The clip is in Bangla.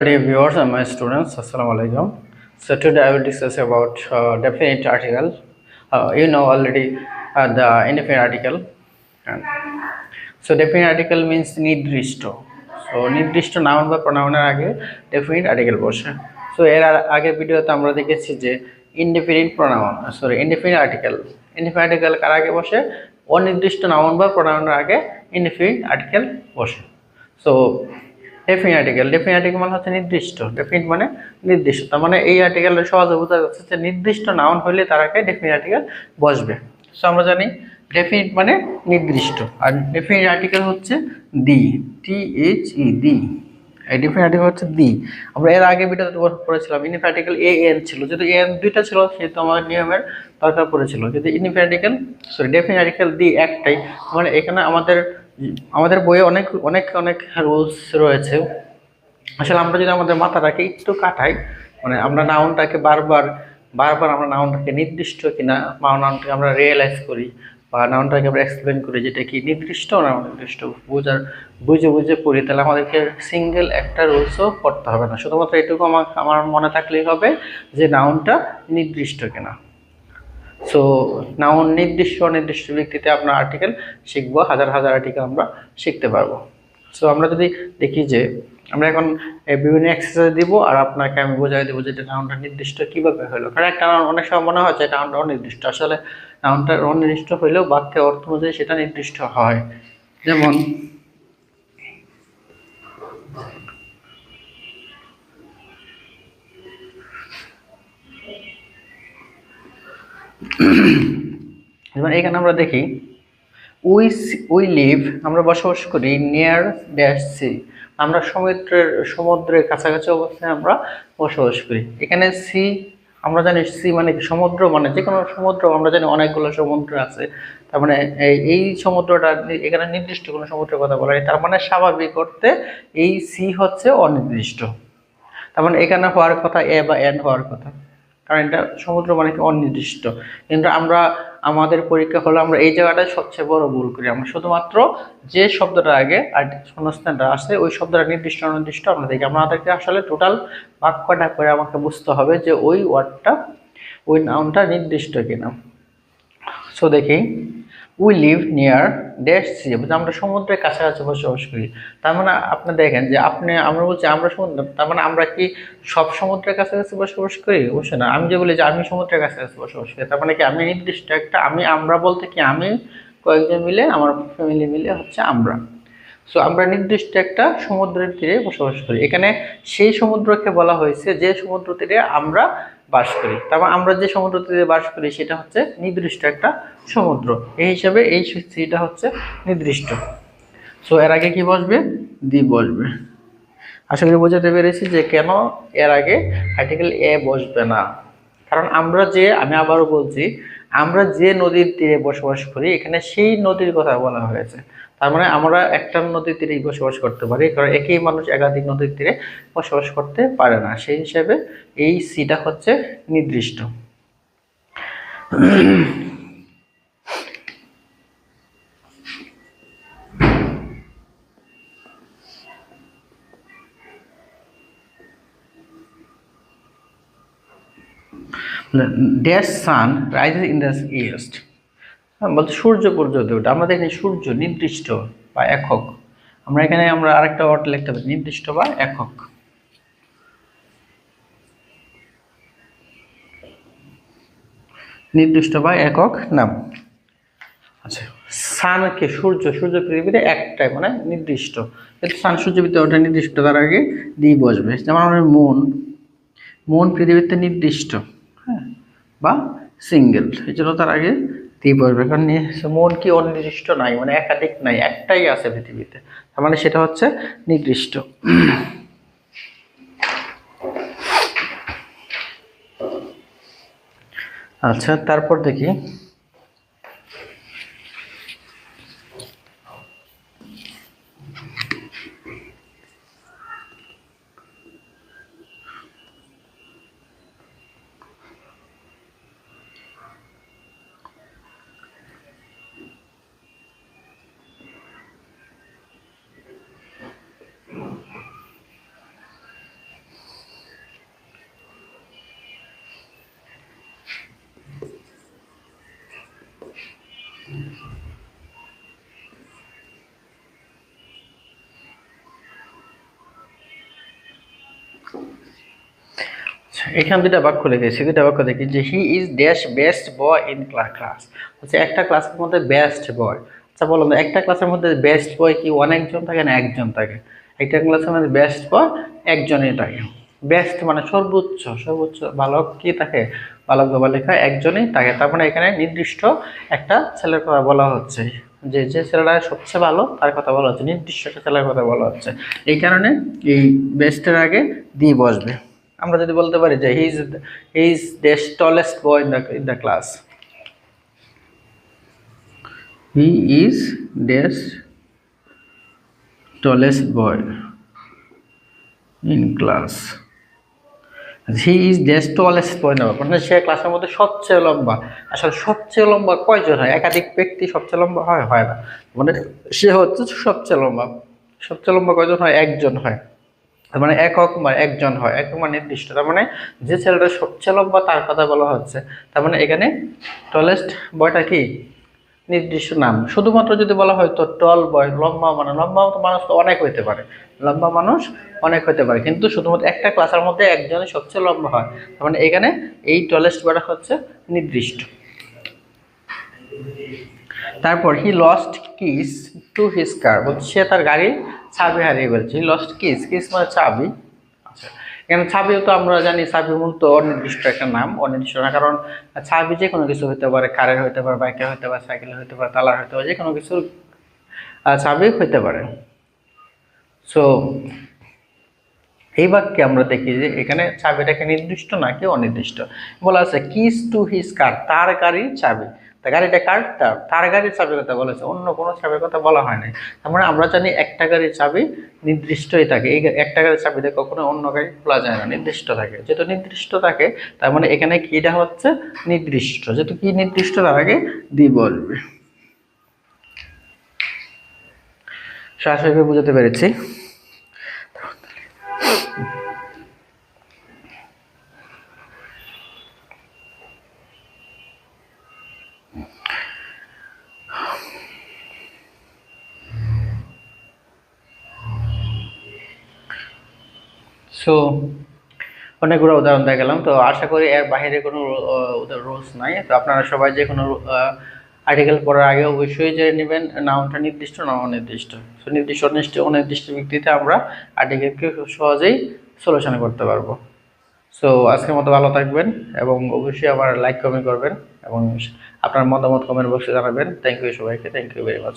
Dear viewers and my students, Assalamu alaikum. So today I will discuss about uh, definite article. Uh, you know already uh, the indefinite article. And so definite article means নির্দিষ্ট সো নির্দিষ্ট নাউন বা প্রোনাউনের আগে ডেফিনিট আর্টিকেল বসে সো এর আগের ভিডিওতে আমরা দেখেছি যে indefinite pronoun sorry indefinite article indefinite article কার আগে বসে অনির্দিষ্ট নাউন বা প্রোনাউনের আগে ইনডিফিনিট আর্টিকেল বসে so definite article definite article মানে হচ্ছে নির্দিষ্ট ডেফিনিট মানে নির্দিষ্ট, তার মানে এই আর্টিকেলের সহজে বোঝা যাচ্ছে যে নির্দিষ্ট নাউন হলে তার আগে ডেফিনিট আর্টিকেল বসবে। সো আমরা জানি ডেফিনিট মানে নির্দিষ্ট, আর ডেফিনিট আর্টিকেল হচ্ছে দি টি এইচ ই দি এই ডেফিনিট আর্টিকেল হচ্ছে দি। আমরা এর আগে ভিডিওতে পড়েছিলাম ইনিফ আর্টিকেল এ এন ছিল যেহেতু এন দুইটা ছিল, সেহেতু আমাদের নিয়মের দরকার পড়েছিল। কিন্তু indef article sorry definite article the একটাই মানে এখানে আমাদের আমাদের বইয়ে অনেক অনেক অনেক রুলস রয়েছে। আসলে আমরা যদি আমাদের মাথাটাকে একটু কাটাই মানে আমরা নাউনটাকে বারবার বারবার আমরা নাউনটাকে নির্দিষ্ট কিনা, বা নাউনটাকে আমরা রিয়েলাইজ করি, বা নাউনটাকে আমরা এক্সপ্লেন করি যেটা কি নির্দিষ্ট না নির্দিষ্ট বোঝার, বুঝে বুঝে পড়ি, তাহলে আমাদেরকে সিঙ্গেল একটা রুলসও পড়তে হবে না। শুধুমাত্র এটুকু আমার আমার মনে থাকলেই হবে যে নাউনটা নির্দিষ্ট কিনা। সো নাউন নির্দিষ্ট অনির্দিষ্ট ভিত্তিতে আপনার আর্টিকেল শিখব, হাজার হাজার আর্টিকেল আমরা শিখতে পারব। সো আমরা যদি দেখি যে, আমরা এখন বিভিন্ন এক্সারসাইজ দিব আর আপনাকে আমি বোঝাই দেবো যে নাউনটা নির্দিষ্ট কীভাবে হলো। কারণ একটা অনেক সময় মনে হয় যে নাউনটা অনির্দিষ্ট। আসলে নাউনটা অনির্দিষ্ট হলেও বাক্যের অর্থ অনুযায়ী সেটা নির্দিষ্ট হয়। যেমন যেমন এখানে আমরা দেখি উই উই লিভ আমরা বসবাস করি নিয়ার ড্যাশ সি আমরা সমুদ্রের সমুদ্রের কাছাকাছি অবস্থায় আমরা বসবাস করি। এখানে সি আমরা জানি সি মানে সমুদ্র মানে যে কোনো সমুদ্র, আমরা জানি অনেকগুলো সমুদ্র আছে। তার মানে এই- সমুদ্রটা এখানে নির্দিষ্ট কোনো সমুদ্রের কথা বলা নেই তার মানে স্বাভাবিক অর্থে এই সি হচ্ছে অনির্দিষ্ট। তার মানে এখানে হওয়ার কথা, এ বা এন হওয়ার কথা। কারণ এটা সমুদ্র মানে কি অনির্দিষ্ট। কিন্তু আমরা, আমাদের পরীক্ষা হলো আমরা এই জায়গাটাই সবচেয়ে বড় ভুল করি। আমরা শুধুমাত্র যে শব্দটা আগে আর শূন্যস্থানটা আসে ওই শব্দটা নির্দিষ্ট, অনির্দিষ্ট আমরা দেখি। আমাদেরকে আসলে টোটাল বাক্যটা করে আমাকে বুঝতে হবে যে ওই ওয়ার্ডটা ওই নাউনটা নির্দিষ্ট কিনা। সো দেখি we live near dash sea আমরা সমুদ্রের কাছাকাছি বসবাস করি। তার মানে আপনি দেখেন যে আপনি, আমরা বলছি আমরা সমুদ্র, তার মানে আমরা কি সব সমুদ্রের কাছাকাছি বসবাস করি? অবশ্যই না। আমি যে বলি যে আমি সমুদ্রের কাছাকাছি বসবাস করি, তার মানে কি আমি নির্দিষ্ট একটা, আমি, আমরা বলতে কি আমি, কয়েকজন মিলে, আমার ফ্যামিলি মিলে হচ্ছে আমরা। সো আমরা নির্দিষ্ট একটা সমুদ্রের তীরে বসবাস করি। এখানে সেই সমুদ্রকে বলা হয়েছে যে সমুদ্র তীরে আমরা বাস করি। তারপর আমরা যে সমুদ্র তীরে বাস করি, সেটা হচ্ছে নির্দিষ্ট একটা সমুদ্র। এই হিসাবে এই স্থিতিটা হচ্ছে নির্দিষ্ট। সো এর আগে কি বসবে? দ্বীপ বসবে। আশা করি বোঝাতে পেরেছি যে কেন এর আগে আর্টিকেল এ বসবে না। কারণ আমরা যে, আমি আবারও বলছি আমরা যে নদীর তীরে বসবাস করি, এখানে সেই নদীর কথা বলা হয়েছে। তার মানে আমরা একটা নদীর তীরে বসবাস করতে পারি, কারণ একই মানুষ একাধিক নদীর তীরে বসবাস করতে পারে না। সেই হিসাবে এই সিটা হচ্ছে নির্দিষ্ট। Dash sun rises in the east বলতে সূর্য পর্যন্ত ওটা আমরা দেখি সূর্য নির্দিষ্ট বা একক। আমরা এখানে আমরা আরেকটা ওয়ার্ড লিখতে পারি, নির্দিষ্ট বা একক। নির্দিষ্ট বা একক নাম। আচ্ছা সানকে সূর্য সূর্য পৃথিবীতে একটাই মানে নির্দিষ্ট। সান সূর্য পৃথিবী ওটা নির্দিষ্ট তার আগে দিয়ে বসবে। যেমন আমরা মন মন পৃথিবীতে নির্দিষ্ট। হ্যাঁ বা সিঙ্গেল এই জন্য তার আগে দিয়ে বসবে। কারণ মন কি অনির্দিষ্ট নাই মানে একাধিক নাই, একটাই আছে পৃথিবীতে। তার মানে সেটা হচ্ছে নির্দিষ্ট। আচ্ছা তারপর দেখি। এখানে দুটা বাক্য লিখেছি দুটা বাক্য দেখি যে he is dash best boy in class হচ্ছে একটা ক্লাসের মধ্যে বেস্ট বয় আচ্ছা বলুন একটা ক্লাসের মধ্যে বেস্ট বয় কি অনেকজন থাকে না একজন থাকে? একটা ক্লাসের মধ্যে বেস্ট বয় একজনই থাকে। বেস্ট মানে সর্বোচ্চ সর্বোচ্চ বালক কি থাকে? বালক বা বালিকা একজনই থাকে। তার মানে এখানে নির্দিষ্ট একটা ছেলের কথা বলা হচ্ছে। যে যে ছেলেটা সবচেয়ে ভালো, তার কথা বলা হচ্ছে। নির্দিষ্ট একটা ছেলের কথা বলা হচ্ছে। এই কারণে এই বেস্টের আগে দি বসবে। আমরা যদি বলতে পারি যে he is he is the tallest boy in the in the class he is dash tallest boy in class he is dash tallest boy না মানে সে ক্লাসের মধ্যে সবচেয়ে লম্বা। আসলে সবচেয়ে লম্বা কয়জন হয়? একাধিক ব্যক্তি সবচেয়ে লম্বা হয়? হয় না। মানে সে হচ্ছে সবচেয়ে লম্বা। সবচেয়ে লম্বা কয়জন হয়? একজন হয়। তার মানে একক বা একজন হয়, একক মানে নির্দিষ্ট। তার মানে যে ছেলেটা সবচেয়ে লম্বা তার কথা বলা হচ্ছে, তার মানে এখানে টলেস্ট বয়টা কি? নির্দিষ্ট নাম। শুধুমাত্র যদি বলা হয় তো টল বয় লম্বা মানে লম্বা মানুষ তো অনেক হইতে পারে। লম্বা মানুষ অনেক হতে পারে। কিন্তু শুধুমাত্র একটা ক্লাসের মধ্যে একজনই সবচেয়ে লম্বা হয়। তার মানে এখানে এই টলেস্ট বয়টা হচ্ছে নির্দিষ্ট। তারপর he lost keys to his car সে তার গাড়ির চাবি হারিয়ে ফেলছে লস্ট কিস কিস মানে চাবি আচ্ছা এখানে চাবিও তো আমরা জানি চাবি মূলত অনির্দিষ্ট একটা নাম, অনির্দিষ্ট না, কারণ চাবি যে কোনো কিছু হতে পারে কারের হতে পারে, বাইকের হতে পারে সাইকেলের হতে পারে, তালার হতে পারে যে কোনো কিছুর চাবি হতে পারে। সো এই বাক্যে আমরা দেখি যে এখানে চাবিটাকে নির্দিষ্ট নাকি অনির্দিষ্ট? বলা আছে কিস টু হিজ কার তার গাড়ির চাবি তা গাড়িটা কার? তার গাড়ির চাবির কথা বলেছে, অন্য কোনো চাবির কথা বলা হয় নাই। তার মানে আমরা জানি একটা গাড়ির চাবি নির্দিষ্টই থাকে, এই একটা গাড়ির চাবিতে কখনো অন্য গাড়ি খোলা যায় না, নির্দিষ্ট থাকে। যেহেতু নির্দিষ্ট থাকে, তার মানে এখানে কিটা হচ্ছে? নির্দিষ্ট। যেহেতু কি নির্দিষ্ট, তার আগে দি বলবে। সরাসরি বুঝতে পেরেছি। সো অনেকগুলো উদাহরণ দেখালাম। তো আশা করি এর বাইরে কোনো রুলস নাই। তো আপনারা সবাই যে কোনো আর্টিকেল পড়ার আগে অবশ্যই জেনে নেবেন। নাউনটা নির্দিষ্ট না অনির্দিষ্ট সো নির্দিষ্ট, অনির্দিষ্ট অনির্দিষ্ট ভিত্তিতে আমরা আর্টিকেলকে সহজেই সলিউশন করতে পারব। সো আজকের মতো ভালো থাকবেন এবং অবশ্যই আমার লাইক কমেন্ট করবেন এবং আপনার মতামত কমেন্ট বক্সে জানাবেন। থ্যাংক ইউ সবাইকে। Thank you very much